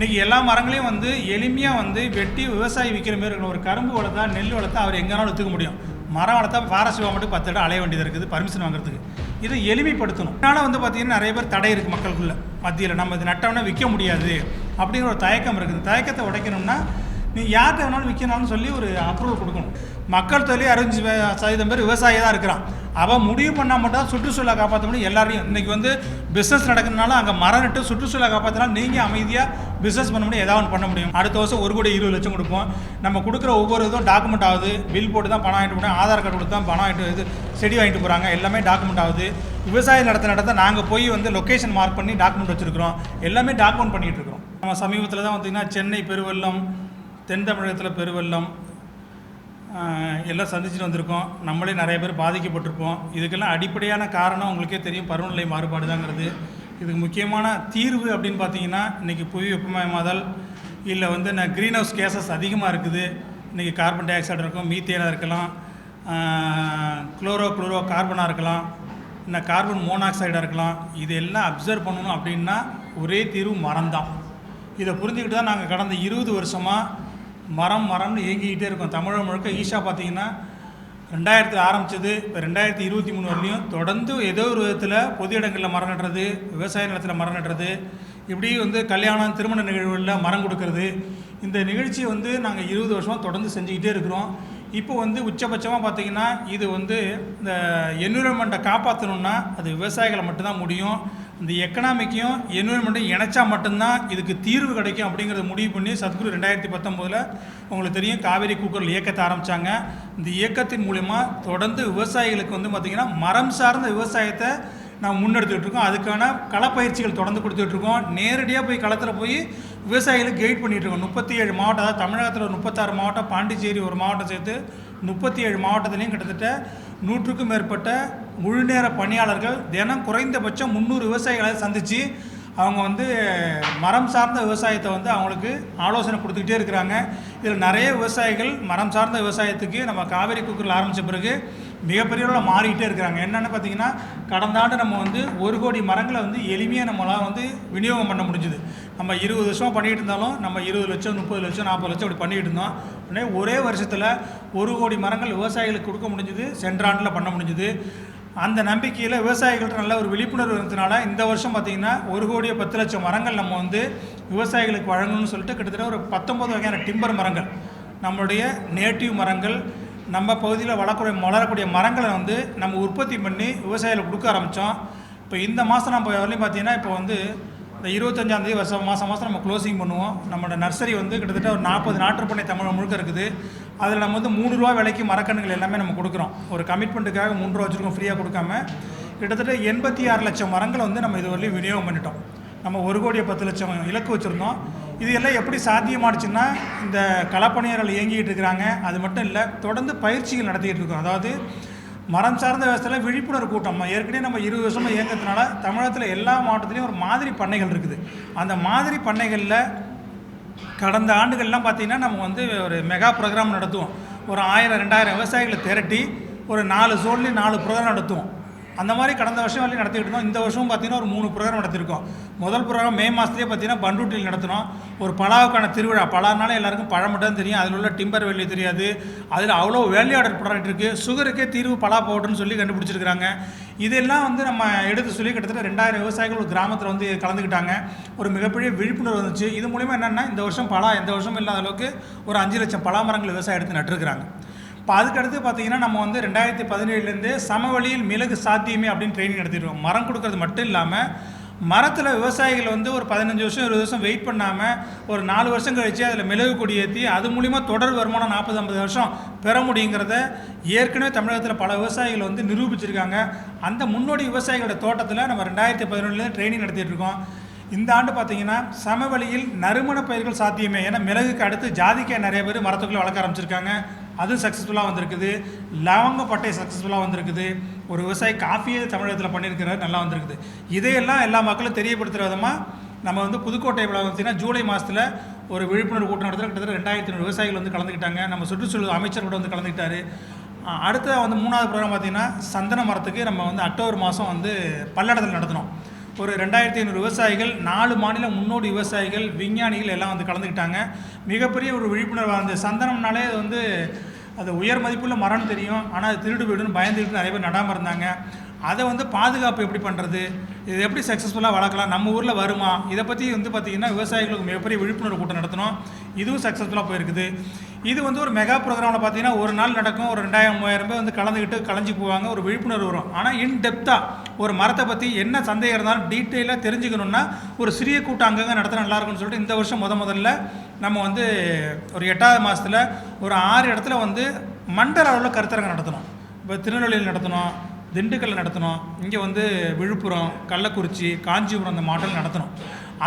இன்றைக்கி எல்லா மரங்களையும் வந்து எளிமையாக வந்து வெட்டி விவசாயி விற்கிற மாதிரி இருக்கணும். ஒரு கரும்பு வளர்த்தா நெல் வளர்த்தா அவர் எங்கேனாலும் விற்றுக்க முடியும். மரம் வளர்த்தா ஃபாரஸ்ட் மட்டும் பத்து இடம் அலைய வேண்டியது இருக்குது. பர்மிஷன் வாங்குறதுக்கு. இதை எளிமைப்படுத்தணும். இதனால் வந்து பார்த்திங்கன்னா நிறைய பேர் தடை இருக்குது மக்களுக்குள்ள. மத்தியில் நம்ம இது நட்டோம்னா விற்க முடியாது. அப்படிங்கிற ஒரு தயக்கம் இருக்குது. தயக்கத்தை உடைக்கணும்னா நீ யார்கிட்ட வேணாலும் விற்கணும்னு சொல்லி ஒரு அப்ரூவல் கொடுக்கணும். மக்கள் தொழில் அறுபஞ்சு சதவீதம் பேர் விவசாயி தான் இருக்கிறான். அவன் முடிவு பண்ணால் மட்டும் சுற்றுச்சூழலை காப்பாற்ற முடியும். எல்லாரையும் இன்றைக்கி வந்து பிஸ்னஸ் நடக்கிறதுனால அங்கே மரம் நட்டு சுற்றுச்சூழலை காப்பாற்றினாலும் நீங்கள் அமைதியாக பிஸ்னஸ் பண்ண முடியும். ஏதாவது ஒன்று பண்ண முடியும். அடுத்த வருஷம் ஒரு கோடி இருபது லட்சம் கொடுப்போம். நம்ம கொடுக்குற ஒவ்வொரு இதுவும் டாக்குமெண்ட் ஆகுது. பில் போட்டு தான் பணம் வாங்கிட்டு போகிறோம் ஆதார் கார்டு கொடுத்து தான் பணம் வாங்கிட்டு இது செடி வாங்கிட்டு போகிறாங்க எல்லாமே டாக்குமெண்ட் ஆகுது. விவசாயம் நடத்த நடத்த நாங்கள் போய் வந்து லொக்கேஷன் மார்க் பண்ணி டாக்குமெண்ட் வச்சுருக்கிறோம். எல்லாமே டாக்குமெண்ட் பண்ணிகிட்டு இருக்கிறோம். நம்ம சமீபத்தில் தான் பார்த்திங்கன்னா சென்னை பெருவெள்ளம் தென் தமிழகத்தில் பெருவெள்ளம் எல்லாம் சந்திச்சுட்டு வந்திருக்கோம். நம்மளே நிறைய பேர் பாதிக்கப்பட்டிருப்போம். இதுக்கெல்லாம் அடிப்படையான காரணம் உங்களுக்கே தெரியும். பருவநிலை மாறுபாடு தாங்கிறது இதுக்கு முக்கியமான தீர்வு அப்படின்னு பார்த்தீங்கன்னா இன்றைக்கி புவி வெப்பமயமாதல் இல்லை வந்து நான் க்ரீன் ஹவுஸ் கேசஸ் அதிகமாக இருக்குது. இன்றைக்கி கார்பன் டை ஆக்சைடு இருக்கும் மீத்தேனாக இருக்கலாம் குளோரோ குளோரோ கார்பனாக இருக்கலாம் இன்னும் கார்பன் மோனாக்சைடாக இருக்கலாம். இதெல்லாம் அப்சர்வ் பண்ணணும் அப்படின்னா ஒரே தீர்வு மரம் தான் இதை புரிஞ்சுக்கிட்டு தான் நாங்கள் கடந்த இருபது வருஷமாக மரம் மரம்னு இயங்கிக்கிட்டே இருக்கும். தமிழகம் முழுக்க ஈஷா பார்த்தீங்கன்னா ரெண்டாயிரத்தில் ஆரம்பித்தது இப்போ ரெண்டாயிரத்தி இருபத்தி மூணு வரலையும் தொடர்ந்து ஏதோ ஒரு விதத்தில் பொது இடங்களில் மரம் நடுறது விவசாய நிலத்தில் மரம் நடுறது இப்படி வந்து கல்யாணம் திருமண நிகழ்வுகளில் மரம் கொடுக்கறது இந்த நிகழ்ச்சியை வந்து நாங்கள் இருபது வருஷமாக தொடர்ந்து செஞ்சுக்கிட்டே இருக்கிறோம். இப்போ வந்து உச்சபட்சமாக பார்த்தீங்கன்னா இது வந்து இந்த என்விரான்மெண்ட்டை காப்பாற்றணுன்னா அது விவசாயிகளை மட்டும்தான் முடியும். இந்த எக்கனாமிக்கையும் என்விரான்மெண்ட்டையும் இணைச்சா மட்டும்தான் இதுக்கு தீர்வு கிடைக்கும் அப்படிங்கிறத முடிவு பண்ணி சத்குரு ரெண்டாயிரத்தி பத்தொம்போதில் உங்களுக்கு தெரியும் காவேரி கூக்குரல் இயக்கத்தை ஆரம்பித்தாங்க இந்த இயக்கத்தின் மூலிமா தொடர்ந்து விவசாயிகளுக்கு வந்து பார்த்திங்கன்னா மரம் சார்ந்த விவசாயத்தை நாம் முன்னெடுத்துக்கிட்டு இருக்கோம். அதுக்கான களப்பயிற்சிகள் தொடர்ந்து கொடுத்துட்ருக்கோம் நேரடியாக போய் களத்தில் போய் விவசாயிகளுக்கு கைட் பண்ணிட்டு இருக்கோம். முப்பத்தி ஏழு மாவட்டம் அதாவது தமிழகத்தில் ஒரு முப்பத்தாறு மாவட்டம் பாண்டிச்சேரி ஒரு மாவட்டம் சேர்த்து முப்பத்தி ஏழு மாவட்டத்துலேயும் கிட்டத்தட்ட நூற்றுக்கும் மேற்பட்ட முழுநேர பணியாளர்கள் தினம் குறைந்தபட்சம் முந்நூறு விவசாயிகளை சந்தித்து அவங்க வந்து மரம் சார்ந்த விவசாயத்தை வந்து அவங்களுக்கு ஆலோசனை கொடுத்துக்கிட்டே இருக்கிறாங்க. இதில் நிறைய விவசாயிகள் மரம் சார்ந்த விவசாயத்துக்கு நம்ம காவேரி குக்கரில் ஆரம்பித்த பிறகு மிகப்பெரிய அளவில் மாறிக்கிட்டே இருக்கிறாங்க. என்னென்னு பார்த்தீங்கன்னா கடந்த ஆண்டு நம்ம வந்து ஒரு கோடி மரங்களை வந்து எளிமையாக நம்மளால் வந்து விநியோகம் பண்ண முடிஞ்சுது. நம்ம இருபது வருஷமாக பண்ணிகிட்டு இருந்தாலும் நம்ம இருபது லட்சம் முப்பது லட்சம் நாற்பது லட்சம் அப்படி பண்ணிகிட்டு இருந்தோம். உடனே ஒரே வருஷத்தில் ஒரு கோடி மரங்கள் விவசாயிகளுக்கு கொடுக்க முடிஞ்சுது சென்ற ஆண்டில் பண்ண முடிஞ்சுது. அந்த நம்பிக்கையில் விவசாயிகள்கிட்ட நல்ல ஒரு விழிப்புணர்வு இருந்ததுனால இந்த வருஷம் பார்த்திங்கன்னா ஒரு கோடியே பத்து லட்சம் மரங்கள் நம்ம வந்து விவசாயிகளுக்கு வழங்கணும்னு சொல்லிட்டு கிட்டத்தட்ட ஒரு பத்தொம்பது வகையான டிம்பர் மரங்கள். நம்மளுடைய நேட்டிவ் மரங்கள் நம்ம பகுதியில் வளரக்கூடிய வளரக்கூடிய மரங்களை வந்து நம்ம உற்பத்தி பண்ணி விவசாயிகளை கொடுக்க ஆரம்பித்தோம் இப்போ இந்த மாதம் நம்ம வரலையும் பார்த்தீங்கன்னா இப்போ வந்து இந்த இருபத்தஞ்சாந்தேதி வருஷம் மாதம் மாதம் நம்ம க்ளோசிங் பண்ணுவோம். நம்மளோட நர்சரி வந்து கிட்டத்தட்ட ஒரு நாற்பது நாட்டுப்பண்ணை தமிழ் முழுக்க இருக்குது. அதில் நம்ம வந்து மூணு ரூபா விலைக்கு மரக்கன்றுகள் எல்லாமே நம்ம கொடுக்குறோம். ஒரு கமிட்மெண்ட்டுக்காக மூணு ரூபா வச்சுருக்கோம் ஃப்ரீயாக கொடுக்காம. கிட்டத்தட்ட எண்பத்தி ஆறு லட்சம் மரங்களை வந்து நம்ம இது வரலையும் விநியோகம் பண்ணிட்டோம். நம்ம ஒரு கோடியே பத்து லட்சம் இலக்கு வச்சுருந்தோம். இது எல்லாம் எப்படி சாத்தியமானுச்சுன்னா இந்த களப்பணியர்கள் இயங்கிக்கிட்டு இருக்கிறாங்க. அது மட்டும் இல்லை தொடர்ந்து பயிற்சிகள் நடத்திக்கிட்டு இருக்கோம். அதாவது மரம் சார்ந்த விவசாயத்தில் விழிப்புணர்வு கூட்டம். ஏற்கனவே நம்ம இருபது வருஷமாக இயங்கிறதுனால தமிழகத்தில் எல்லா மாவட்டத்துலேயும் ஒரு மாதிரி பண்ணைகள் இருக்குது. அந்த மாதிரி பண்ணைகளில் கடந்த ஆண்டுகள்லாம் பார்த்திங்கன்னா நம்ம வந்து ஒரு மெகா ப்ரோக்ராம் நடத்துவோம். ஒரு ஆயிரம் ரெண்டாயிரம் விவசாயிகளை திரட்டி ஒரு நாலு ஜோன்லேயும் நாலு ப்ரோக்ராம் நடத்துவோம். அந்த மாதிரி கடந்த வருஷம் வரையும் நடத்திட்டு இருந்தோம். இந்த வருஷம் பார்த்தீங்கன்னா ஒரு மூணு ப்ரோக்ராம் நடத்திருக்கோம். முதல் ப்ரோக்ராம் மே மாதத்துலேயே பார்த்தீங்கன்னா பண்ருட்டியில் நடத்தினோம். ஒரு பலாவுக்கான திருவிழா. பலானால எல்லாருக்கும் பழம் மட்டும் தெரியும். அதில் உள்ள டிம்பர் வேல்யூ தெரியாது. அதில் அவ்வளோ வேல்யூ ஆர்டர் ப்ராடக்ட் இருக்குது சுகருக்கே தீர்வு பலா பவுடர்னு சொல்லி கண்டுபிடிச்சிருக்கிறாங்க. இதெல்லாம் வந்து நம்ம எடுத்து சொல்லி கிட்டத்தட்ட ரெண்டாயிரம் விவசாயிகள் ஒரு கிராமத்தில் வந்து கலந்துக்கிட்டாங்க. ஒரு மிகப்பெரிய விழிப்புணர்வு வந்துச்சு. இது மூலிமா என்னென்னா இந்த வருஷம் பலா எந்த வருஷமும் இல்லாத அளவுக்கு ஒரு அஞ்சு லட்சம் பலா மரங்கள் விவசாயம் எடுத்து நட்டுருக்கிறாங்க. இப்போ அதுக்கடுத்து பார்த்தீங்கன்னா நம்ம வந்து ரெண்டாயிரத்தி பதினேழுலேருந்து சமவெளியில் மிளகு சாத்தியமே அப்படின்னு ட்ரைனிங் நடத்திடுவோம். மரம் கொடுக்கறது மட்டும் இல்லாமல் மரத்தில் விவசாயிகள் வந்து ஒரு பதினஞ்சு வருஷம் இருபது வருஷம் வெயிட் பண்ணாமல் ஒரு நாலு வருஷம் கழித்து அதில் மிளகு கொடி ஏற்றி அது மூலிமா தொடர் வருமானம் நாற்பது ஐம்பது வருஷம் பெற முடியுங்கிறத ஏற்கனவே தமிழகத்தில் பல விவசாயிகள் வந்து நிரூபிச்சிருக்காங்க. அந்த முன்னோடி விவசாயிகளோட தோட்டத்தில் நம்ம ரெண்டாயிரத்தி பதினொன்றுலேருந்து ட்ரைனிங் நடத்திட்டு இருக்கோம். இந்த ஆண்டு பார்த்தீங்கன்னா சமவெளியில் நறுமண பயிர்கள் சாத்தியமே. ஏன்னா மிளகுக்கு அடுத்து ஜாதிக்காய் நிறைய பேர் மரத்துக்குள்ளே வளர்க்க ஆரம்பிச்சிருக்காங்க. அது சக்ஸஸ்ஃபுல்லாக வந்திருக்குது. லவங்க பட்டை சக்ஸஸ்ஃபுல்லாக வந்திருக்குது. ஒரு விவசாயி காஃபியே தமிழகத்தில் பண்ணியிருக்கிறார் நல்லா வந்திருக்குது. இதையெல்லாம் எல்லா மக்களும் தெரியப்படுத்துகிற விதமாக நம்ம வந்து புதுக்கோட்டை விழா பார்த்தீங்கன்னா ஜூலை மாதத்தில் ஒரு விழிப்புணர்வு கூட்டம் நடத்துல கிட்டத்தட்ட ரெண்டாயிரத்தி ஐநூறு விவசாயிகள் வந்து கலந்துக்கிட்டாங்க. நம்ம சுற்றுச்சூழல் அமைச்சர் கூட வந்து கலந்துக்கிட்டாரு. அடுத்த வந்து மூணாவது ப்ரோக்ராம் பார்த்தீங்கன்னா சந்தன மரத்துக்கு நம்ம வந்து அக்டோபர் மாதம் வந்து பல்லடத்தில் நடத்தினோம் ஒரு ரெண்டாயிரத்தி ஐநூறு விவசாயிகள் நாலு மாநில முன்னோடி விவசாயிகள் விஞ்ஞானிகள் எல்லாம் வந்து கலந்துக்கிட்டாங்க. மிகப்பெரிய ஒரு விழிப்புணர்வாக இருந்தது. சந்தனம்னாலே அது வந்து அது உயர் மதிப்புள்ள மரம்னு தெரியும். ஆனால் அது திருடு போயிடுன்னு பயந்துக்கிட்டு நிறைய பேர் நடாமல் இருந்தாங்க. அதை வந்து பாதுகாப்பு எப்படி பண்ணுறது இது எப்படி சக்ஸஸ்ஃபுல்லாக வளர்க்கலாம்? நம்ம ஊரில் வருமா? இதை பற்றி வந்து பார்த்திங்கன்னா விவசாயிகளுக்கு மிகப்பெரிய விழிப்புணர்வு கூட்டம் நடத்தணும். இதுவும் சக்ஸஸ்ஃபுல்லாக போயிருக்குது. இது வந்து ஒரு மெகா ப்ரோக்ராமில் பார்த்தீங்கன்னா ஒரு நாள் நடக்கும் ஒரு ரெண்டாயிரம் மூவாயிரம் பேர் வந்து கலந்துக்கிட்டு கலைஞ்சு போவாங்க ஒரு விழிப்புணர்வு வரும். ஆனால் இன் டெப்த்தாக ஒரு மரத்தை பற்றி என்ன சந்தேகம் இருந்தாலும் டீட்டெயிலாக தெரிஞ்சுக்கணுன்னா ஒரு சிறிய கூட்டம் அங்கங்கே நடத்தினா நல்லா இருக்கும்னு சொல்லிட்டு இந்த வருஷம் முத முதல்ல நம்ம வந்து ஒரு எட்டாவது மாதத்தில் ஒரு ஆறு இடத்துல வந்து மண்டல அளவில் கருத்தரங்கம் நடத்தணும். இப்போ திருநெல்வேலியில் நடத்தணும் திண்டுக்கல் நடத்தணும் இங்கே வந்து விழுப்புரம் கள்ளக்குறிச்சி காஞ்சிபுரம் அந்த மாடல் நடத்தணும்.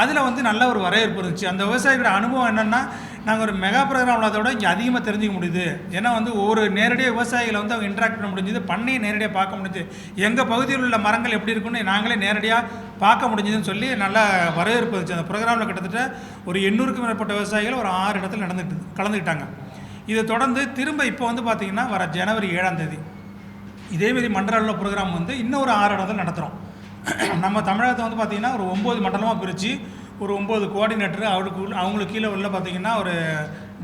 அதில் வந்து நல்ல ஒரு வரவேற்பு இருந்துச்சு. அந்த விவசாயிகளோட அனுபவம் என்னென்னா நாங்கள் ஒரு மெகா ப்ரோக்ராம் உள்ளதோட இங்கே அதிகமாக தெரிஞ்சுக்க முடியுது. ஏன்னா வந்து ஒரு நேரடியாக விவசாயிகளை வந்து அவங்க இன்ட்ராக்ட் பண்ண முடிஞ்சுது. பண்ணையை நேரடியாக பார்க்க முடிஞ்சுது. எங்கள் பகுதியில் உள்ள மரங்கள் எப்படி இருக்குன்னு நாங்களே நேரடியாக பார்க்க முடிஞ்சதுன்னு சொல்லி நல்லா வரவேற்பு இருந்துச்சு. அந்த ப்ரோக்ராமில் கிட்டத்தட்ட ஒரு எண்ணூறுக்கும் மேற்பட்ட விவசாயிகள் ஒரு ஆறு இடத்துல நடந்துட்டு கலந்துக்கிட்டாங்க. இதை தொடர்ந்து திரும்ப இப்போ வந்து பார்த்திங்கன்னா வர ஜனவரி ஏழாம் தேதி. இதேமாரி மண்டல ப்ரோக்ராம் வந்து இன்னும் ஒரு ஆறு இடத்துல நடத்துகிறோம் நம்ம தமிழகத்தை வந்து பார்த்திங்கன்னா ஒரு ஒம்பது மண்டலமாக பிரித்து ஒரு ஒம்பது கோஆர்டினேட்டர் அவருக்கு அவங்களுக்கு கீழே உள்ள பார்த்திங்கன்னா ஒரு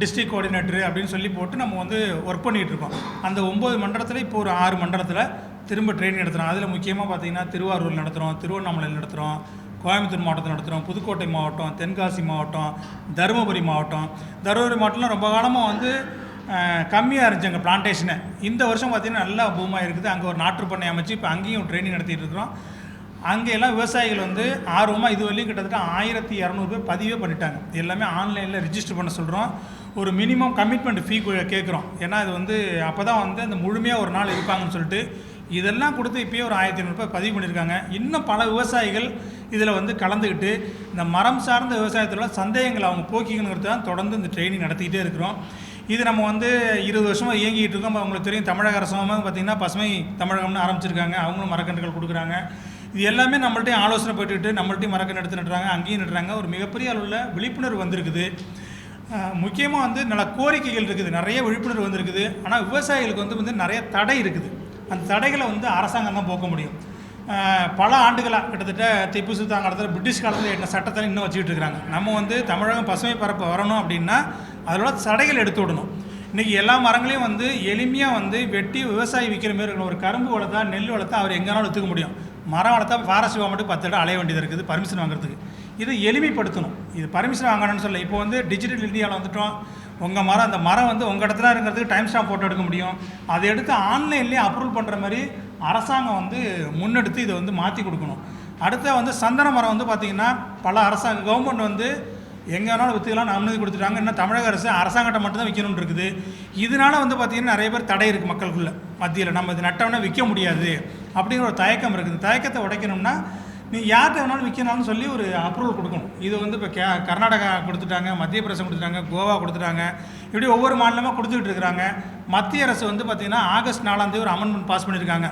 டிஸ்ட்ரிக் கோஆர்டினேட்டர் அப்படின்னு சொல்லி போட்டு நம்ம வந்து ஒர்க் பண்ணிகிட்டு இருக்கோம். அந்த ஒம்பது மண்டலத்தில் இப்போ ஒரு ஆறு மண்டலத்தில் திரும்ப ட்ரெயின் நடத்துகிறோம் அதில் முக்கியமாக பார்த்திங்கன்னா திருவாரூர் நடத்துகிறோம் திருவண்ணாமலையில் நடத்துகிறோம் கோயம்புத்தூர் மாவட்டத்தில் நடத்துகிறோம் புதுக்கோட்டை மாவட்டம் தென்காசி மாவட்டம் தருமபுரி மாவட்டம். தருமபுரி மாவட்டம்லாம் ரொம்ப காலமாக வந்து கம்மியாக இருந்துச்சு அங்கே பிளான்டேஷனை இந்த வருஷம் பார்த்திங்கன்னா நல்லா பூமாக இருக்குது அங்கே ஒரு நாற்று பண்ணை அமைச்சு இப்போ அங்கேயும் ட்ரைனிங் நடத்திட்டு இருக்கிறோம். அங்கெல்லாம் விவசாயிகள் வந்து ஆர்வமாக இது வரையும் கிட்டத்தட்ட ஆயிரத்தி இரநூறு பேர் பதிவே பண்ணிட்டாங்க. எல்லாமே ஆன்லைனில் ரிஜிஸ்டர் பண்ண சொல்கிறோம் ஒரு மினிமம் கமிட்மெண்ட் ஃபீ கேட்குறோம் ஏன்னா இது வந்து அப்போ தான் வந்து அந்த முழுமையாக ஒரு நாள் இருப்பாங்கன்னு சொல்லிட்டு இதெல்லாம் கொடுத்து இப்போயே ஒரு ஆயிரத்தி ஐநூறு பதிவு பண்ணியிருக்காங்க இன்னும் பல விவசாயிகள் இதில் வந்து கலந்துக்கிட்டு இந்த மரம் சார்ந்த விவசாயத்தில் சந்தேகங்களை அவங்க போக்கிக்கணுங்கிறது தான் தொடர்ந்து இந்த ட்ரைனிங் நடத்திக்கிட்டே இருக்கிறோம். இது நம்ம வந்து இருபது வருஷமாக இயங்கிட்டு இருக்கோம். அவங்களுக்கு உங்களுக்கு தெரியும் தமிழக அரசாங்கம் பார்த்திங்கன்னா பசுமை தமிழகம்னு ஆரம்பிச்சிருக்காங்க. அவங்களும் மரக்கன்றுகள் கொடுக்குறாங்க. இது எல்லாமே நம்மள்ட்டையும் ஆலோசனை போட்டுக்கிட்டு நம்மள்ட்டையும் மரக்கன்று எடுத்து நடுறாங்க அங்கேயும் நடுறாங்க ஒரு மிகப்பெரிய அளவில் விழிப்புணர்வு வந்திருக்குது. முக்கியமாக வந்து நல்ல கோரிக்கைகள் இருக்குது. நிறைய விழிப்புணர்வு வந்திருக்குது. ஆனால் விவசாயிகளுக்கு வந்து வந்து நிறைய தடை இருக்குது. அந்த தடைகளை வந்து அரசாங்கம் தான் போக்க முடியும். பல ஆண்டுகளாக கிட்டத்தட்ட திப்பு சுல்தான் காலத்தில் பிரிட்டிஷ் காலத்தில் என்ன சட்டத்தை இன்னும் வச்சுக்கிட்டு இருக்கிறாங்க. நம்ம வந்து தமிழகம் பசுமை பரப்பு வரணும் அப்படின்னா அதோட தடைகள் எடுத்து விடணும். இன்றைக்கி எல்லா மரங்களையும் வந்து எளிமையாக வந்து வெட்டி விவசாயி விற்கிற மாரி இருக்கணும். ஒரு கரும்பு வளர்த்தா நெல் வளர்த்தா அவர் எங்கேனாலும் எடுத்துக்க முடியும். மரம் வளர்த்தா ஃபாரஸ்ட் மட்டும் பத்து இடம் அலைய வேண்டியது இருக்குது பர்மிஷன் வாங்குறதுக்கு. இது எளிமைப்படுத்தணும். இது பர்மிஷன் வாங்கணும்னு சொல்ல இப்போ வந்து டிஜிட்டல் இந்தியாவில் வந்துட்டோம். உங்கள் மரம் அந்த மரம் வந்து உங்கள் இடத்துல இருக்கிறதுக்கு டைம் ஸ்டாம்ப் ஃபோட்டோ எடுக்க முடியும். அதை எடுத்து ஆன்லைன்லேயே அப்ரூவல் பண்ணுற மாதிரி அரசாங்கம் வந்து முன்னெடுத்து இதை வந்து மாற்றி கொடுக்கணும். அடுத்த வந்து சந்தன மரம் வந்து பார்த்திங்கன்னா பல அரசாங்க கவர்மெண்ட் வந்து எங்கே வேணாலும் விற்றுக்கலாம் அனுமதி கொடுத்துட்டாங்க. இன்னும் தமிழக அரசு அரசாங்கத்தை மட்டும்தான் விற்கணும்னு இருக்குது. இதனால் வந்து பார்த்திங்கன்னா நிறைய பேர் தடை இருக்குது மக்களுக்குள்ள. மத்தியில் நம்ம இது நட்டவொன்னே விற்க முடியாது அப்படிங்கிற ஒரு தயக்கம் இருக்குது. தயக்கத்தை உடைக்கணும்னா நீ யார்கிட்ட வேணாலும் விற்கணும்னு சொல்லி ஒரு அப்ரூவல் கொடுக்கணும். இது வந்து இப்போ கே கர்நாடகா கொடுத்துட்டாங்க மத்திய பிரதேசம் கொடுத்துட்டாங்க கோவா கொடுத்துட்டாங்க. இப்படி ஒவ்வொரு மாநிலமாக கொடுத்துக்கிட்டு இருக்கிறாங்க. மத்திய அரசு வந்து பார்த்திங்கன்னா ஆகஸ்ட் நாலாம் தேதி ஒரு அமெண்ட்மெண்ட் பாஸ் பண்ணியிருக்காங்க.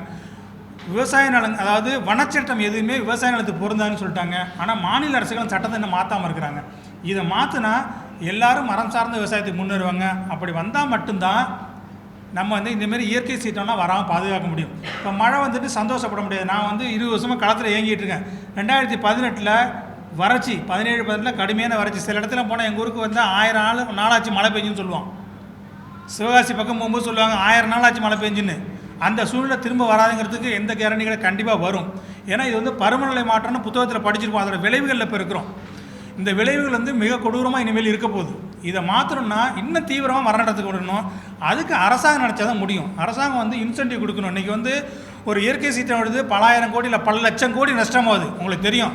விவசாய நலன் அதாவது வனச்சட்டம் எதுவுமே விவசாய நிலத்துக்கு பொருந்தான்னு சொல்லிட்டாங்க. ஆனால் மாநில அரசுகள் சட்டத்தை இன்னும் மாற்றாமல் இருக்கிறாங்க. இதை மாற்றினா எல்லாரும் மரம் சார்ந்த விவசாயத்துக்கு முன்னேறுவாங்க. அப்படி வந்தால் மட்டும்தான் நம்ம வந்து இந்தமாரி இயற்கை சீற்றம்லாம் வராமல் பாதுகாக்க முடியும். இப்போ மழை வந்துட்டு சந்தோஷப்பட முடியாது. நான் வந்து இருபது வருஷமாக களத்தில் இயங்கிட்டு இருக்கேன். ரெண்டாயிரத்தி பதினெட்டில் வறட்சி பதினேழு பதினெட்டில் கடுமையான வறட்சி. சில இடத்துல போனால் எங்கள் ஊருக்கு வந்து ஆயிரம் நாள் நாளாச்சு மழை பெஞ்சுன்னு சொல்லுவான். சிவகாசி பக்கம் போகும்போது சொல்லுவாங்க ஆயிரம் நாள் ஆச்சு மழை பெஞ்சுன்னு. அந்த சூழ்நிலை திரும்ப வராதுங்கிறதுக்கு எந்த கேரண்டிகளை கண்டிப்பாக வரும். ஏன்னா இது வந்து பருவநிலை மாற்றம்னு புத்தகத்தில் படிச்சிருப்போம். அதோட விளைவுகளில் இப்போ இருக்கிறோம். இந்த விளைவுகள் வந்து மிக கொடூரமாக இனிமேல் இருக்க போகுது. இதை மாற்றணும்னா இன்னும் தீவிரமாக மரம் நடத்துக்கு விடணும். அதுக்கு அரசாங்கம் நினச்சா தான் முடியும். அரசாங்கம் வந்து இன்சென்டிவ் கொடுக்கணும். இன்றைக்கி வந்து ஒரு இயற்கை சீற்றம் வருது. பலாயிரம் கோடி இல்லை பல லட்சம் கோடி நஷ்டமாகுது உங்களுக்கு தெரியும்.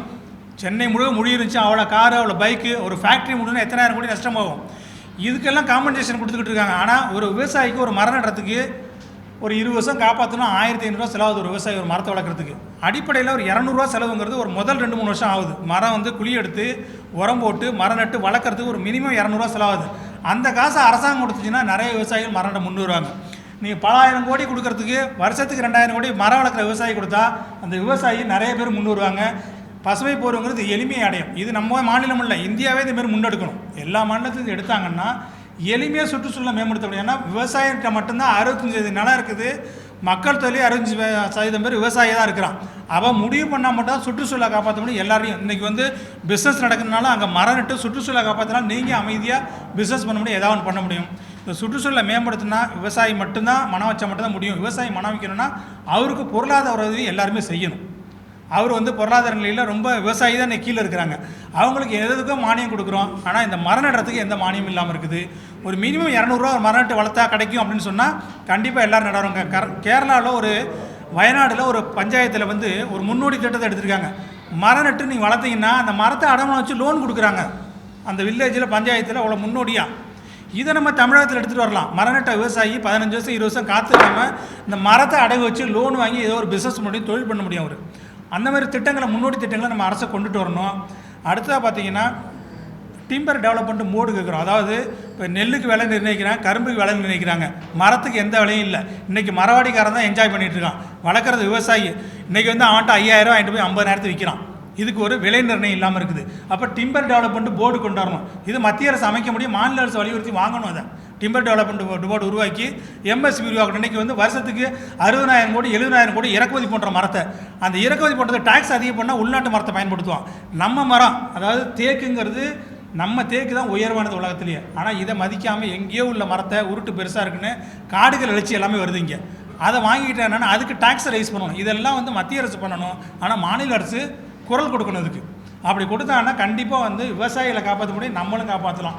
சென்னை முழுவதும் முழு அவ்வளோ காரு அவ்வளோ பைக்கு ஒரு ஃபேக்ட்ரி முழுவதும் எத்தனாயிரம் கோடி நஷ்டமாகும் இதுக்கெல்லாம் காம்பன்சேஷன் கொடுத்துக்கிட்டு இருக்காங்க. ஆனால் ஒரு விவசாயிக்கு ஒரு மரம் நடுறதுக்கு ஒரு இருபது வருஷம் காப்பாற்றணும் ஆயிரத்தி ஐநூறுரூவா செலவாகுது ஒரு விவசாயி ஒரு மரத்தை வளர்க்குறதுக்கு. அடிப்படையில் ஒரு இரநூறுவா செலவுங்கிறது ஒரு முதல் ரெண்டு மூணு வருஷம் ஆகுது. மரம் வந்து குழி எடுத்து உரம் போட்டு மரம் நட்டு வளர்க்குறதுக்கு ஒரு மினிமம் இரநூறுவா செலவாகுது. அந்த காசை அரசாங்கம் கொடுத்துச்சுன்னா நிறைய விவசாயிகள் மரம் நட முன் நீங்கள் பலாயிரம் கோடி கொடுக்கறதுக்கு வருஷத்துக்கு ரெண்டாயிரம் கோடி மரம் வளர்க்குற விவசாயி கொடுத்தா அந்த விவசாயி நிறைய பேர் முன் வருவாங்க பசுமை போருங்கிறது எளிமையை அடையும். இது நம்ம மாநிலம் இல்லை இந்தியாவே இந்த முன்னெடுக்கணும். எல்லா மாநிலத்துக்கும் எடுத்தாங்கன்னா எளிமையாக சுற்றுச்சூழலை மேம்படுத்த முடியும். ஏன்னா விவசாயிகிட்ட மட்டும்தான் அறுபத்தஞ்சி சதவீதம் நிலம் இருக்குது. மக்கள் தொழிலே அறுபத்தஞ்சி சதவீதம் பேர் விவசாயி தான் இருக்கிறான். அவன் முடிவு பண்ணால் மட்டும் சுற்றுச்சூழலை காப்பாற்ற முடியும். எல்லாரையும் இன்றைக்கி வந்து பிஸ்னஸ் நடக்கிறதுனால அங்கே மரம் நட்டு சுற்றுச்சூழலை காப்பாற்றினா நீங்கள் அமைதியாக பிஸ்னஸ் பண்ண முடியும். ஏதாவது ஒன்று பண்ண முடியும். இந்த சுற்றுச்சூழலை மேம்படுத்தினா விவசாயி மட்டும்தான் மனம் வச்சா மட்டும்தான் முடியும். விவசாயி மனம் வைக்கணும்னா அவருக்கு பொருளாதார உதவி எல்லாருமே செய்யணும். அவர் வந்து பொருளாதார நிலையில் ரொம்ப விவசாயி தான் இன்னைக்கு கீழே இருக்கிறாங்க. அவங்களுக்கு எதுக்கும் மானியம் கொடுக்குறோம். ஆனால் இந்த மரம் நடுறதுக்கு எந்த மானியம் இல்லாமல் இருக்குது. ஒரு மினிமம் இரநூறுவா ஒரு மரம் நட்டு வளர்த்தா கிடைக்கும் அப்படின்னு சொன்னால் கண்டிப்பாக எல்லோரும் நடுறவங்க கர கேரளாவில் ஒரு வயநாடில் ஒரு பஞ்சாயத்தில் வந்து ஒரு முன்னோடி திட்டத்தை எடுத்திருக்காங்க. மரம் நட்டு நீங்கள் வளர்த்தீங்கன்னா அந்த மரத்தை அடமானம் வச்சு லோன் கொடுக்குறாங்க. அந்த வில்லேஜில் பஞ்சாயத்தில் அவ்வளோ முன்னோடியாக இதை நம்ம தமிழகத்தில் எடுத்துகிட்டு வரலாம். மரநட்ட விவசாயி பதினஞ்சு வருஷம் இருபது வருஷம் காத்துக்காம இந்த மரத்தை அடகு வச்சு லோன் வாங்கி ஏதோ ஒரு பிஸ்னஸ் முடியும் தொழில் பண்ண முடியும் அவர். அந்த மாதிரி திட்டங்களை முன்னோடி திட்டங்களை நம்ம அரசை கொண்டுட்டு வரணும். அடுத்ததாக பார்த்தீங்கன்னா டிம்பர் டெவலப்மெண்ட் மோடு கேட்குறோம் அதாவது இப்போ நெல்லுக்கு விலை நிர்ணயிக்கிறாங்க கரும்புக்கு விலை நிர்ணயிக்கிறாங்க. மரத்துக்கு எந்த விலையும் இல்லை. இன்றைக்கி மரவாடிக்காரன் தான் என்ஜாய் பண்ணிகிட்டு இருக்கான். வளர்க்குறது விவசாயி. இன்றைக்கி வந்து அவன்கிட்ட ஐயாயிரம் வாங்கிட்டு போய் ஐம்பதாயிரத்து விற்கிறான் இதுக்கு ஒரு விலை நிர்ணயம் இல்லாமல் இருக்குது. அப்போ டிம்பர் டெவலப்மெண்ட் போர்டு கொண்டு வரணும். இது மத்திய அரசு அமைக்க முடியும் மாநில அரசு வலியுறுத்தி வாங்கணும் அதை. டிம்பர் டெவலப்மெண்ட் போர்டு உருவாக்கி எம்எஸ்பி உருவாக்கணும். இன்றைக்கி வந்து வருஷத்துக்கு அறுபதாயிரம் கோடி எழுபதாயிரம் கோடி இறக்குமதி பண்ணுற மரத்தை. அந்த இறக்குமதி பண்ணுறது டாக்ஸ் அதிகம் பண்ணால் உள்நாட்டு மரத்தை பயன்படுத்துவோம் நம்ம மரம் அதாவது தேக்குங்கிறது நம்ம தேக்கு தான் உயர்வானது உலகத்துலேயே. ஆனால் இதை மதிக்காமல் எங்கேயோ உள்ள மரத்தை உருட்டு பெருசாக இருக்குன்னு காடுகள் எழுச்சி எல்லாமே வருது இங்கே. அதை வாங்கிக்கிட்டேன்னா அதுக்கு டாக்ஸ் ரைஸ் பண்ணணும். இதெல்லாம் வந்து மத்திய அரசு பண்ணணும். ஆனால் மாநில அரசு குரல் கொடுக்கணும் இதுக்கு. அப்படி கொடுத்தாங்கன்னா கண்டிப்பாக வந்து விவசாயிகளை காப்பாற்ற முடியும் நம்மளும் காப்பாற்றலாம்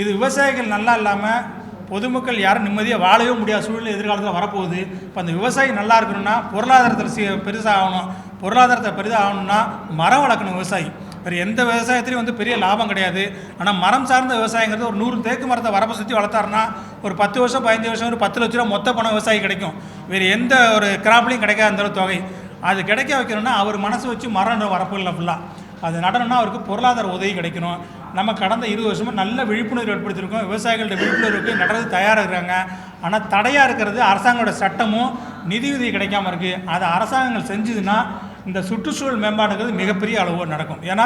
இது விவசாயிகள் நல்லா இல்லாமல் பொதுமக்கள் யாரும் நிம்மதியாக வாழவே முடியாத சூழ்நிலை எதிர்காலத்தில் வரப்போகுது. இப்போ அந்த விவசாயி நல்லா இருக்கணும்னா பொருளாதாரத்தில் பெருசாக ஆகணும். பொருளாதாரத்தை பெரிதாக ஆகணும்னா மரம் வளர்க்கணும் விவசாயி. வேறு எந்த விவசாயத்துலையும் வந்து பெரிய லாபம் கிடையாது. ஆனால் மரம் சார்ந்த விவசாயங்கிறது ஒரு நூறு தேக்கு மரத்தை வரப்பை சுற்றி வளர்த்தாருன்னா ஒரு பத்து வருஷம் பதினஞ்சு வருஷம் ஒரு பத்து லட்ச ரூபா மொத்த பணம் விவசாயி கிடைக்கும். வேறு எந்த ஒரு கிராப்லையும் கிடைக்காத அந்த தொகை. அது கிடைக்க வைக்கணும்னா அவர் மனசு வச்சு மரம் வரப்பு இல்லை ஃபுல்லாக அது நடனம்னா அவருக்கு பொருளாதார உதவி கிடைக்கணும். நம்ம கடந்த இருபது வருஷமாக நல்ல விழிப்புணர்வு ஏற்படுத்தியிருக்கோம். விவசாயிகள்ட்ட விழிப்புணர்வுக்கு நடந்து தயாராக இருக்கிறாங்க ஆனால் தடையாக இருக்கிறது அரசாங்கோட சட்டமும் நிதியுதவி கிடைக்காம இருக்குது அதை அரசாங்கங்கள் செஞ்சதுன்னா இந்த சுற்றுச்சூழல் மேம்பாடுங்கிறது மிகப்பெரிய அளவு நடக்கும். ஏன்னா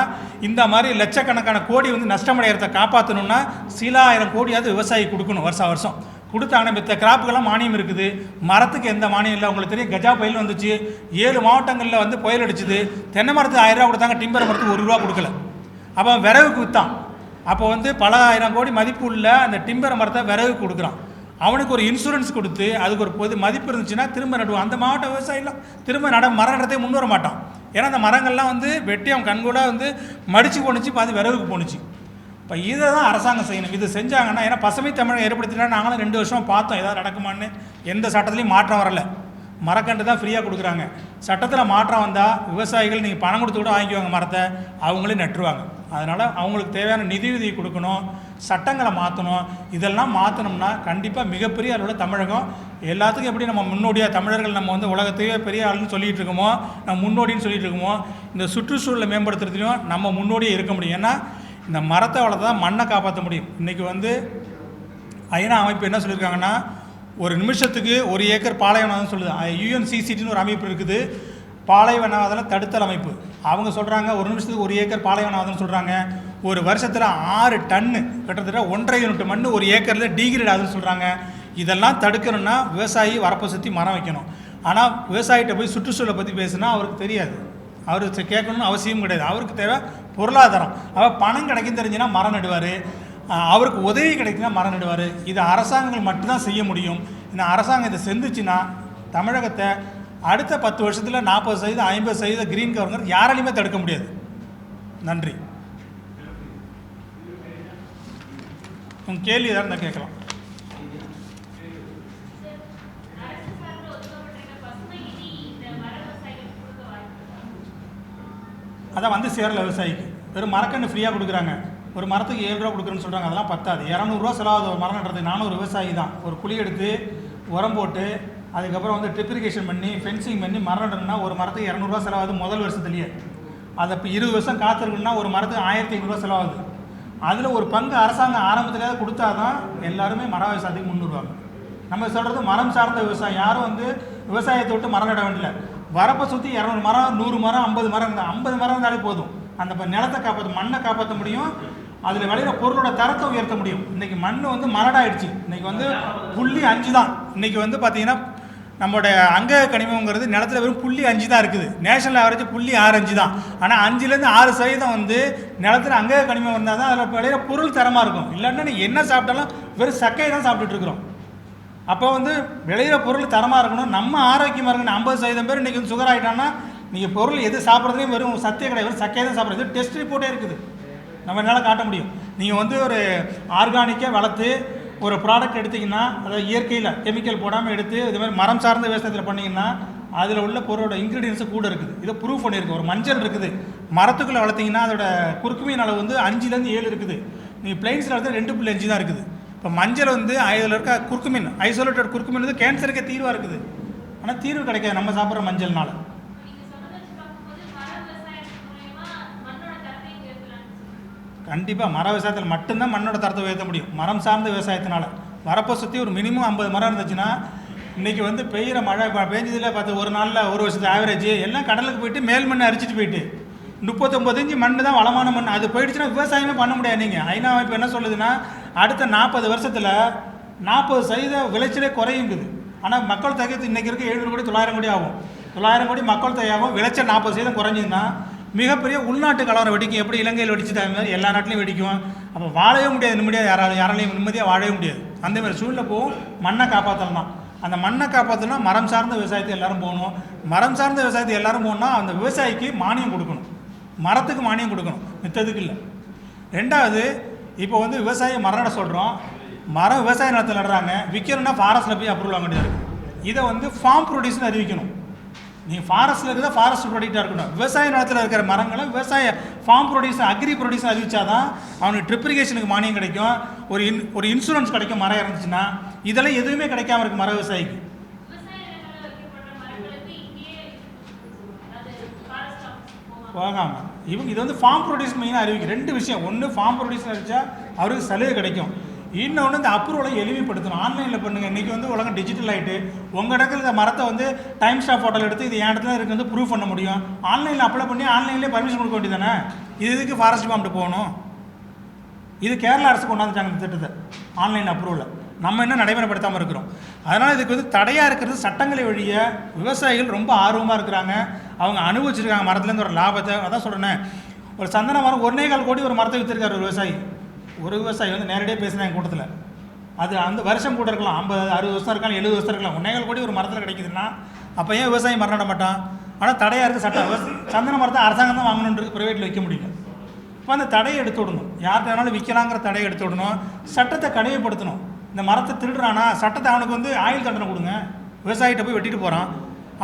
இந்த மாதிரி லட்சக்கணக்கான கோடி வந்து நஷ்டமடைகிறத காப்பாற்றணும்னா சில ஆயிரம் கோடியாவது விவசாயி கொடுக்கணும் வருஷம் வருஷம். கொடுத்தாங்கன்னா மித்த கிராப்புக்கெல்லாம் மானியம் இருக்குது. மரத்துக்கு எந்த மானியம் இல்லை? உங்களுக்கு தெரியும் கஜா புயல் வந்துச்சு. ஏழு மாவட்டங்களில் வந்து புயல் அடிச்சுது. தென்னை மரத்துக்கு ஆயிரரூவா கொடுத்தாங்க டிம்பர் மரத்துக்கு ஒரு ரூபா கொடுக்கல. அப்போ அவன் விறகுக்கு விற்றான் அப்போ வந்து பல ஆயிரம் கோடி மதிப்பு உள்ள அந்த டிம்பர் மரத்தை விறகுக்கு கொடுக்குறான். அவனுக்கு ஒரு இன்சூரன்ஸ் கொடுத்து அதுக்கு ஒரு பொது மதிப்பு இருந்துச்சுன்னா திரும்ப நடுவான். அந்த மாவட்ட விவசாயிலாம் திரும்ப நட மரம் நடத்தே முன் வர மாட்டான். ஏன்னா அந்த மரங்கள்லாம் வந்து வெட்டி அவன் கண்கூட வந்து மடித்து போணுச்சு பாதி விறகுக்கு போணுச்சு. இப்போ இதை தான் அரசாங்கம் செய்யணும். இது செஞ்சாங்கன்னா ஏன்னா பசுமை தமிழகம் ஏற்படுத்தினா நாங்களும் ரெண்டு வருஷம் பார்த்தோம். ஏதாவது நடக்குமான்னு எந்த சட்டத்துலையும் மாற்றம் வரல. மரக்கன்று தான் ஃப்ரீயாக கொடுக்குறாங்க. சட்டத்தில் மாற்றம் வந்தால் விவசாயிகள் நீங்கள் பணம் கொடுத்து கூட வாங்கிக்குவாங்க மரத்தை அவங்களே நட்டுருவாங்க. அதனால் அவங்களுக்கு தேவையான நிதியுதவி கொடுக்கணும் சட்டங்களை மாற்றணும் இதெல்லாம் மாற்றணும்னா கண்டிப்பாக மிகப்பெரிய அளவில் தமிழகம் எல்லாத்துக்கும் எப்படி நம்ம முன்னோடியாக தமிழர்கள் நம்ம வந்து உலகத்தையே பெரிய ஆளுன்னு சொல்லிட்டு இருக்கோமோ நம்ம முன்னோடின்னு சொல்லிட்டு இருக்கோமோ இந்த சுற்றுச்சூழலை மேம்படுத்துறதுலையும் நம்ம முன்னோடியே இருக்க முடியும். ஏன்னா இந்த மரத்தை வளர்த்து தான் மண்ணை காப்பாற்ற முடியும். இன்றைக்கி வந்து ஐநா அமைப்பு என்ன சொல்லியிருக்காங்கன்னா ஒரு நிமிஷத்துக்கு ஒரு ஏக்கர் பாலைவனம் சொல்லுது. யூஎன்சிசிடின்னு ஒரு அமைப்பு இருக்குது. பாலைவனவாதம் தடுத்தல் அமைப்பு. அவங்க சொல்கிறாங்க ஒரு நிமிஷத்துக்கு ஒரு ஏக்கர் பாலைவனவாதம்னு சொல்கிறாங்க ஒரு வருஷத்தில் ஆறு டன்னு கிட்டத்தட்ட ஒன்றரை யூனிட் மண் ஒரு ஏக்கரில் டீகிரேட் ஆகுதுன்னு சொல்கிறாங்க இதெல்லாம் தடுக்கணும்னா விவசாயி வரப்பை சுற்றி மரம் வைக்கணும். ஆனால் விவசாயிகிட்ட போய் சுற்றுச்சூழலை பற்றி பேசுனா அவருக்கு தெரியாது. அவர் கேட்கணும்னு அவசியம் கிடையாது. அவருக்கு தேவை பொருளாதாரம். அவர் பணம் கிடைக்கும் தெரிஞ்சுன்னா மரம் நடுவார் அவருக்கு உதவி கிடைக்குன்னா மரம் நடுவார் இது அரசாங்கங்கள் மட்டும்தான் செய்ய முடியும். இந்த அரசாங்கம் இதை செஞ்சுச்சுன்னா தமிழகத்தை அடுத்த பத்து வருஷத்தில் நாற்பது சதவீதம் ஐம்பது சதவீதம் க்ரீன் கவர்னர் யாராலையுமே தடுக்க முடியாது. நன்றி. உங்கள் கேள்வி ஏதாவது இருந்தால் கேட்கலாம் அரசு சார்பில் ஒதுக்கப்பட்டிருக்க பசுமை நிதி இந்த மர விவசாயிகளுக்கு கொடுக்க வாய்ப்பு இருக்கா? அதான் வந்து சேரல விவசாயிக்கு. வெறும் மரக்கன்று ஃப்ரீயாக கொடுக்குறாங்க. ஒரு மரத்துக்கு ஏழு ரூபா கொடுக்குறேன்னு சொல்கிறாங்க அதெல்லாம் பத்தாது. இரநூறுவா செலவாகுது ஒரு மரம் நடுறது நானும் ஒரு விவசாயி தான். ஒரு குழி எடுத்து உரம் போட்டு அதுக்கப்புறம் வந்து ட்ரிப்ரிகேஷன் பண்ணி ஃபென்சிங் பண்ணி மரம் நடணும்னா ஒரு மரத்துக்கு இரநூறுவா செலவாகுது முதல் வருஷத்துலேயே. அதை இப்போ இருபது வருஷம் காத்திருக்குன்னா ஒரு மரத்துக்கு ஆயிரத்தி ஐநூறுரூவா செலவாகுது. அதில் ஒரு பங்கு அரசாங்கம் ஆரம்பத்திலேயே கொடுத்தா தான் எல்லாருமே மர விவசாயத்துக்கு முன்னுருவாங்க நம்ம சொல்கிறது மரம் சார்ந்த விவசாயம். யாரும் வந்து விவசாயத்தை விட்டு மரம் நட வேண்டிய வரப்பை சுற்றி இரநூறு மரம் நூறு மரம் ஐம்பது மரம் இருந்தால் ஐம்பது மரம் இருந்தாலே போதும். அந்த நிலத்தை காப்பாற்ற மண்ணை காப்பாற்ற முடியும். அதில் விளையிற பொருளோட தரத்தை உயர்த்த முடியும். இன்றைக்கி மண் வந்து மரடாயிடுச்சு. இன்றைக்கி வந்து புள்ளி அஞ்சு தான். இன்றைக்கி வந்து பார்த்தீங்கன்னா நம்மளோட அங்க கனிமங்கிறது நிலத்துல வெறும் புள்ளி அஞ்சு தான் இருக்குது. நேஷனல் ஆவரேஜ் புள்ளி ஆறு அஞ்சு தான். ஆனால் அஞ்சுலேருந்து ஆறு சதவீதம் வந்து நிலத்துல அங்க கனிமம் இருந்தால் தான் அதில் விளையிற பொருள் தரமாக இருக்கும். இல்லைன்னா நீ என்ன சாப்பிட்டாலும் வெறும் சக்கையை தான் சாப்பிட்டுட்டு இருக்கிறோம். அப்போ வந்து விளையிற பொருள் தரமாக இருக்கணும். நம்ம ஆரோக்கியமாக இருக்கணும். ஐம்பது சதவீதம் பேர் இன்றைக்கி வந்து சுகர் ஆகிட்டான்னா நீங்கள் பொருள் எது சாப்பிட்றதுலையும் வெறும் சத்திய கிடையாது. வெறும் சக்கையை தான் சாப்பிட்றது. டெஸ்ட் ரிப்போர்ட்டே இருக்குது. நம்ம என்னால் காட்ட முடியும். நீங்கள் வந்து ஒரு ஆர்கானிக்காக வளர்த்து ஒரு ப்ராடக்ட் எடுத்திங்கன்னா அதாவது இயற்கையில் கெமிக்கல் போடாமல் எடுத்து இது மாதிரி மரம் சார்ந்த விவசாயத்தில் பண்ணிங்கன்னா அதில் உள்ள பொருளோட இன்க்ரீடியன்ஸு கூட இருக்குது. இதை ப்ரூவ் பண்ணியிருக்கு. ஒரு மஞ்சள் இருக்குது. மரத்துக்குள்ளே வளர்த்திங்கன்னா அதோட குறுக்குமையின் அளவு வந்து அஞ்சுலேருந்து ஏழு இருக்குது. நீங்கள் பிளைன்ஸில் வளர்த்தா ரெண்டு புள்ளி அஞ்சு தான் இருக்குது. இப்போ மஞ்சள் வந்து அதில் இருக்க குறுக்குமீன் ஐசோலேட்டட் குறுக்குமீன் வந்து கேன்சருக்கே தீர்வாக இருக்குது. ஆனால் தீர்வு கிடைக்காது நம்ம சாப்பிட்ற மஞ்சள்னால. கண்டிப்பாக மர விவசாயத்தில் மட்டும்தான் மண்ணோட தரத்தை உயர்த்த முடியும். மரம் சார்ந்த விவசாயத்தினால. வரப்போ சுற்றி ஒரு மினிமம் ஐம்பது மரம் இருந்துச்சுன்னா இன்றைக்கி வந்து பெய்கிற மழை பெஞ்சதில் பார்த்து ஒரு நாளில் ஒரு வருஷத்து ஆவரேஜ் எல்லாம் கடலுக்கு போயிட்டு மேல் மண்ணை அரிச்சிட்டு போயிட்டு முப்பத்தொம்பது இஞ்சி மண் தான் வளமான மண் அது போயிடுச்சுன்னா விவசாயமே பண்ண முடியாது நீங்கள் ஐநா இப்போ என்ன சொல்லுதுன்னா அடுத்த நாற்பது வருஷத்தில் நாற்பது சதவீத விளைச்சலே குறையுங்குது. ஆனால் மக்கள் தொகை இன்றைக்கி இருக்க எழுநூறு கோடி தொள்ளாயிரம் கோடி ஆகும். தொள்ளாயிரம் கோடி மக்கள் தொகையாகும் விளைச்சல் நாற்பது சதவீதம் குறைஞ்சிதுன்னா மிகப்பெரிய உள்நாட்டு கலவரம் வெடிக்கும். எப்படி இலங்கையில் வெடிச்சு மாதிரி எல்லா நாட்டிலையும் வெடிக்கும். அப்போ வாழவே முடியாது. நிம்மதியாக யாராலும் யாராலையும் நிம்மதியாக வாழவே முடியாது. அந்த மாதிரி சூழ்நிலை போகும் மண்ணை காப்பாற்றலாம் தான் அந்த மண்ணை காப்பாற்றணும்னா மரம் சார்ந்த விவசாயத்தை எல்லாரும் போகணும். மரம் சார்ந்த விவசாயத்தை எல்லாரும் போகணும்னா அந்த விவசாயிக்கு மானியம் கொடுக்கணும். மரத்துக்கு மானியம் கொடுக்கணும். மித்ததுக்கு இல்லை. ரெண்டாவது இப்போ வந்து விவசாயி மரம் நட சொல்கிறோம் மரம் விவசாய நிலத்தில் நடுறாங்க. விற்கணும்னா ஃபாரஸ்ட்டில் போய் அப்ரூவல் வாங்க வேண்டியது இதை வந்து ஃபார்ம் ப்ரொடியூஸ்னு அறிவிக்கணும். நீ ஃபாரஸ்ட்டில் இருக்கிற ஃபாரஸ்ட் ப்ராடக்டாக இருக்கணும். விவசாய நிலத்தில் இருக்கிற மரங்களை விவசாய ஃபார்ம் ப்ரொடியூஸ் அக்ரி ப்ரொடியூஸ் அறிவிச்சாதான் அவனுக்கு ட்ரிப்ரிகேஷனுக்கு மானியம் கிடைக்கும். ஒரு இன் ஒரு இன்சூரன்ஸ் கிடைக்கும் மரம் இருந்துச்சுன்னா இதெல்லாம் எதுவுமே கிடைக்காம இருக்குது மர விவசாயிக்கு விவசாய நிலங்கள்ல வைக்கப்படுற மரங்களுக்கு இங்கேயே அதாவது ஃபாரஸ்ட் ஆஃபீஸ் இவங்க இது வந்து ஃபார்ம் ப்ரொடியூஸ் மெயினாக அறிவிக்கும் ரெண்டு விஷயம். ஒன்று ஃபார்ம் ப்ரொடியூஸ் அறிவிச்சா அவருக்கு சலுகை கிடைக்கும். இன்னொன்று இந்த அப்ரூவலை எளிமைப்படுத்தணும். ஆன்லைனில் பண்ணுங்கள் இன்றைக்கி வந்து உலகம் டிஜிட்டல் ஆகிட்டு உங்கள் இடத்துல இந்த மரத்தை வந்து டைம் ஸ்டாப் ஃபோட்டோவில் எடுத்து இது என் இடத்துல இருக்கு வந்து ப்ரூவ் பண்ண முடியும். ஆன்லைனில் அப்ளை பண்ணி ஆன்லைன்லேயே பர்மிஷன் கொடுக்க வேண்டியதானே இது இதுக்கு ஃபாரஸ்ட் டிபார்ட்மெண்ட் போகணும்? இது கேரளா அரசு கொண்டாந்துட்டாங்க இந்த திட்டத்தை. ஆன்லைன் அப்ரூவலில் நம்ம இன்னும் நடைமுறைப்படுத்தாமல் இருக்கிறோம். அதனால் இதுக்கு வந்து தடையாக இருக்கிறது சட்டங்களை வழிய விவசாயிகள் ரொம்ப ஆர்வமாக இருக்கிறாங்க. அவங்க அனுபவிச்சிருக்காங்க. மரத்துலேருந்து ஒரு லாபத்தை அதான் சொல்கிறேனே ஒரு சந்தன மரம் ஒன்றே கால் கோடி ஒரு மரத்தை விற்றுருக்காரு ஒரு விவசாயி. ஒரு விவசாயி வந்து நேரடியாக பேசினாங்க கூட்டத்தில். அது அந்த வருஷம் கூட இருக்கலாம். ஐம்பது அறுபது வருஷம் இருக்கலாம் எழுபது வருஷம் இருக்கலாம். ஒன்றே கால் கோடி ஒரு மரத்தில் கிடைக்குதுன்னா அப்போ ஏன் விவசாயி மரம் நட மாட்டான் ஆனால் தடையாக இருக்குது சட்டம் சந்தன மரத்தை அரசாங்கம் தான் வாங்கணுன்றது ப்ரைவேட்டில் வைக்க முடியல. இப்போ அந்த தடையை எடுத்து விடணும். யார்கிட்ட வேணாலும் விற்கலாங்கிற தடையை எடுத்து விடணும். சட்டத்தை கடையப்படுத்தணும் இந்த மரத்தை திருடுறானா சட்டத்தை அவனுக்கு வந்து ஆயுள் தண்டனை கொடுங்க. விவசாயிகிட்ட போய் வெட்டிட்டு போகிறான்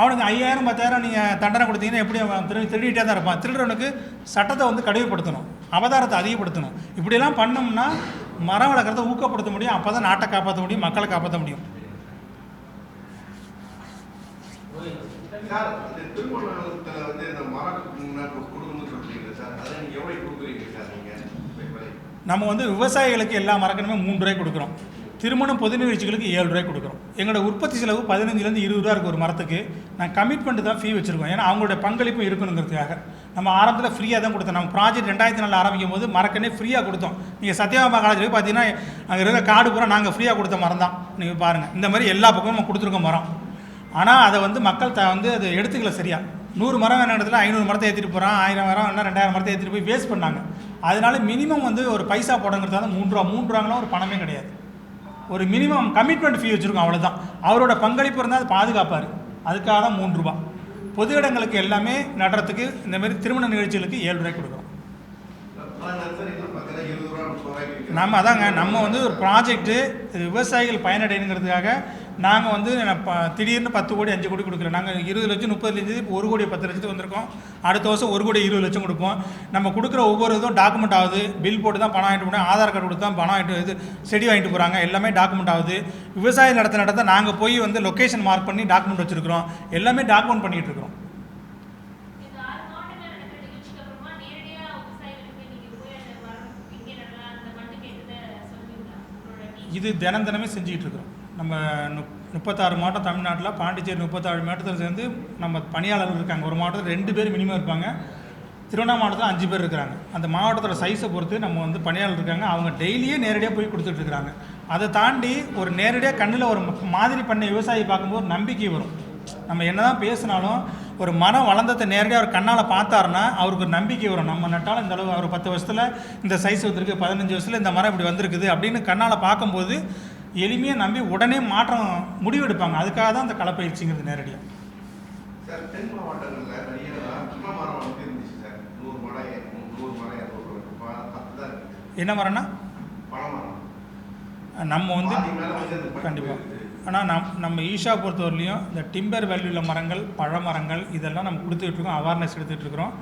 அவனுக்கு ஐயாயிரம் பத்தாயிரம் நீங்கள் தண்டனை கொடுத்தீங்கன்னா எப்படி அவன் திரு திருடிட்டே தான் இருப்பான்? திருடுறவனுக்கு சட்டத்தை வந்து கடையப்படுத்தணும் அவதாரத்தை அதிகப்படுத்தணும். இப்படியெல்லாம் பண்ணோம்னா மரம் வளர்க்குறத ஊக்கப்படுத்த முடியும். அப்போ தான் நாட்டை காப்பாற்ற முடியும் மக்களை காப்பாற்ற முடியும்? நம்ம வந்து விவசாயிகளுக்கு எல்லா மரக்கணுமே மூன்று ரூபாய் கொடுக்குறோம். திருமணம் பொது நிகழ்ச்சிகளுக்கு ஏழு ரூபாய் கொடுக்குறோம். எங்களோட உற்பத்தி செலவு பதினஞ்சுலேருந்து இருபது ரூபா இருக்குது ஒரு மரத்துக்கு. நான் கமிட்மெண்ட் தான் ஃபீ வச்சுருக்கோம். ஏன்னா அவங்களோட பங்களிப்பு இருக்கணுங்கிறதுக்காக. நம்ம ஆரம்பத்தில் ஃப்ரீயாக தான் கொடுத்தோம். நம்ம ப்ராஜெக்ட் ரெண்டாயிரத்தி நாலில் ஆரம்பிக்கும் போது மரக்கண்ணே ஃப்ரீயாக கொடுத்தோம். நீங்கள் சத்யபாமா காலேஜில் போய் பார்த்தீங்கன்னா அங்கே இருக்கிற காடு பூரா நாங்கள் ஃப்ரீயாக கொடுத்த மரம் தான். நீங்கள் பாருங்கள் இந்த மாதிரி எல்லா பக்கமும் நம்ம கொடுத்துருக்கோம் மரம். ஆனால் அதை வந்து மக்கள் த வந்து அதை எடுத்துக்கல சரியா. நூறு மரம் வேணும் இடத்துல ஐநூறு மரத்தை ஏற்றிட்டு போகிறான் ஆயிரம் மரம் என்ன ரெண்டாயிரம் மரத்தை ஏற்றிட்டு போய் வேஸ்ட் பண்ணாங்க. அதனால மினிமம் வந்து ஒரு பைசா போடங்கிறதால மூன்று ரூபா மூன்று ரூபாங்களாம் ஒரு பணமே கிடையாது. ஒரு மினிமம் கமிட்மெண்ட் ஃபீ வச்சுருக்கோம் அவ்வளோதான் அவரோட பங்களிப்பு இருந்தால் அது பாதுகாப்பார். அதுக்காக தான் மூன்று ரூபா. பொது இடங்களுக்கு எல்லாமே நடுறதுக்கு இந்த மாதிரி திருமண நிகழ்ச்சிகளுக்கு ஏழு ரூபாய் கொடுக்குறோம். நம்ம அதாங்க நம்ம வந்து ஒரு ப்ராஜெக்ட்டு விவசாயிகள் பயனடைங்கிறதுக்காக நாங்கள் வந்து ப- திடீர்னு பத்து கோடி அஞ்சு கோடி கொடுக்கல. நாங்கள் இருபது லட்சம் முப்பது இப்போ ஒரு கோடி பத்து லட்சத்துக்கு வந்திருக்கோம். அடுத்த வருஷம் ஒரு கோடி இருபது லட்சம் கொடுப்போம். நம்ம கொடுக்குற ஒவ்வொரு இதுவும் டாக்குமெண்ட் ஆகுது. பில் போட்டு தான் பணம் வாங்கிட்டு போனோம் ஆதார் கார்டு கொடுத்து தான் பணம் வாங்கிட்டு இது செடி வாங்கிட்டு போகிறாங்க எல்லாமே டாக்குமெண்ட் ஆகுது. விவசாயம் நடத்த நடத்த நாங்கள் போய் வந்து லொக்கேஷன் மார்க் பண்ணி டாக்குமெண்ட் வச்சுருக்கிறோம். எல்லாமே டாக்குமெண்ட் பண்ணிகிட்டு இருக்கிறோம்? இது தினம் தினமே செஞ்சுக்கிட்டு இருக்கிறோம். நம்ம நுப் முப்பத்தாறு மாவட்டம் தமிழ்நாட்டில் பாண்டிச்சேரி முப்பத்தாறு மாவட்டத்தில் சேர்ந்து நம்ம பணியாளர்கள் இருக்காங்க. ஒரு மாவட்டத்தில் ரெண்டு பேர் மினிமம் இருப்பாங்க. திருவண்ணா மாவட்டத்தில் அஞ்சு பேர் இருக்கிறாங்க. அந்த மாவட்டத்தோட சைஸை பொறுத்து நம்ம வந்து பணியாளர் இருக்காங்க. அவங்க டெய்லியே நேரடியாக போய் கொடுத்துட்ருக்குறாங்க அதை தாண்டி ஒரு நேரடியாக கண்ணில் ஒரு மாதிரி பண்ண விவசாயி பார்க்கும்போது நம்பிக்கை வரும். நம்ம என்னதான் பேசினாலும் ஒரு மரம் வளர்ந்ததை நேரடியாக அவர் கண்ணால் பார்த்தாருன்னா அவருக்கு ஒரு நம்பிக்கை வரும். நம்ம நட்டாலும் இந்த அளவு அவர் பத்து வருஷத்தில் இந்த சைஸ் வந்துருக்கு பதினஞ்சு வருஷத்தில் இந்த மரம் இப்படி வந்திருக்குது அப்படின்னு கண்ணால் பார்க்கும்போது எளிமையாக நம்பி உடனே மாற்றம் முடிவெடுப்பாங்க. அதுக்காக தான் அந்த களப்பயிற்சிங்கிறது நேரடியாக என்ன மரம்னா? நம்ம வந்து கண்டிப்பாக. ஆனால் நம் நம்ம ஈஷா பொறுத்தவரையிலையும் இந்த டிம்பர் வேல்யூ உள்ள மரங்கள் பழமரங்கள் இதெல்லாம் நம்ம கொடுத்துட்டு இருக்கோம் அவேர்னஸ் எடுத்துகிட்டு இருக்கிறோம்.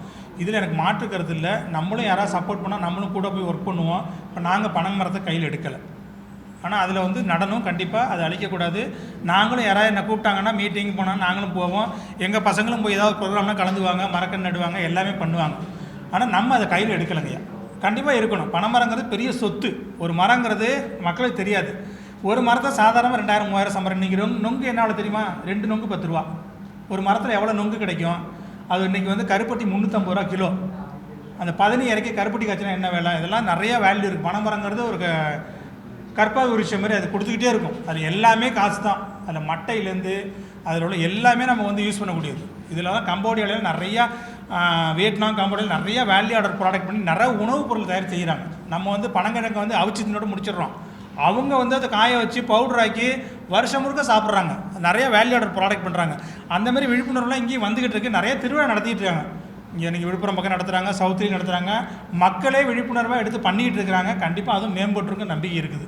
இதில் எனக்கு மாற்று கருத்து இல்லை. நம்மளும் யாராவது சப்போர்ட் பண்ணால் நம்மளும் கூட போய் ஒர்க் பண்ணுவோம். இப்போ நாங்கள் பனை மரத்தை கையில் எடுக்கலை. ஆனால் அதில் வந்து நடனம் கண்டிப்பாக அதை அழிக்கக்கூடாது. நாங்களும் யாராவது என்ன கூப்பிட்டாங்கன்னா மீட்டிங் போனால் நாங்களும் போவோம். எங்கள் பசங்களும் போய் ஏதாவது ப்ரோக்ராம்னா கலந்துவாங்க மரக்கன்று நடுவாங்க எல்லாமே பண்ணுவாங்க. ஆனால் நம்ம அதை கையில் எடுக்கலைங்கய்யா. கண்டிப்பாக இருக்கணும் பனைமரங்கிறது பெரிய சொத்து. ஒரு மரங்கிறது மக்களுக்கு தெரியாது. ஒரு மரத்தை சாதாரணமாக ரெண்டாயிரம் மூவாயிரம் சம்பரம் நிற்கிறோம் நொங்கு என்ன தெரியுமா? ரெண்டு நொங்கு பத்து ரூபா. ஒரு மரத்தில் எவ்வளோ நொங்கு கிடைக்கும்? அது இன்றைக்கி வந்து கருப்பட்டி முந்நூற்றம்பது ரூபா கிலோ. அந்த பதினி இறக்கி கருப்பட்டி காய்ச்சினா என்ன வேலை? இதெல்லாம் நிறைய வேல்யூ இருக்குது பனைமரங்கிறது ஒரு க- கற்பாக உரிச்ச மாதிரி அது கொடுத்துக்கிட்டே இருக்கும். அது எல்லாமே காசு தான் அதில் மட்டையிலேருந்து அதில் உள்ள எல்லாமே நம்ம வந்து யூஸ் பண்ணக்கூடியது. இதில் தான் கம்போடியாவில் நிறையா வியட்நாம் கம்போடியாவில் நிறையா வேல்யூ ஆர்டர் ப்ராடக்ட் பண்ணி நிறைய உணவுப் பொருள் தயார் செய்கிறாங்க நம்ம வந்து பனங்கிழங்கை வந்து அவிச்சு தின்னோட முடிச்சிடுறோம். அவங்க வந்து அதை காய வச்சு பவுடர் ஆக்கி வருஷம் முழுக்க சாப்பிட்றாங்க. நிறைய வேல்யூ ஆர்டர் ப்ராடக்ட் பண்ணுறாங்க அந்தமாரி விழிப்புணர்வுலாம் இங்கேயும் வந்துக்கிட்டு இருக்கு. நிறைய திருவிழா நடத்திட்டு இருக்காங்க. இங்கே இன்றைக்கி விழுப்புரம் பக்கம் நடத்துகிறாங்க சவுத்லேயும் நடத்துகிறாங்க மக்களே விழிப்புணர்வாக எடுத்து பண்ணிக்கிட்டு இருக்கிறாங்க. கண்டிப்பாக அதுவும் மேம்பட்டுருக்க நம்பிக்கை இருக்குது.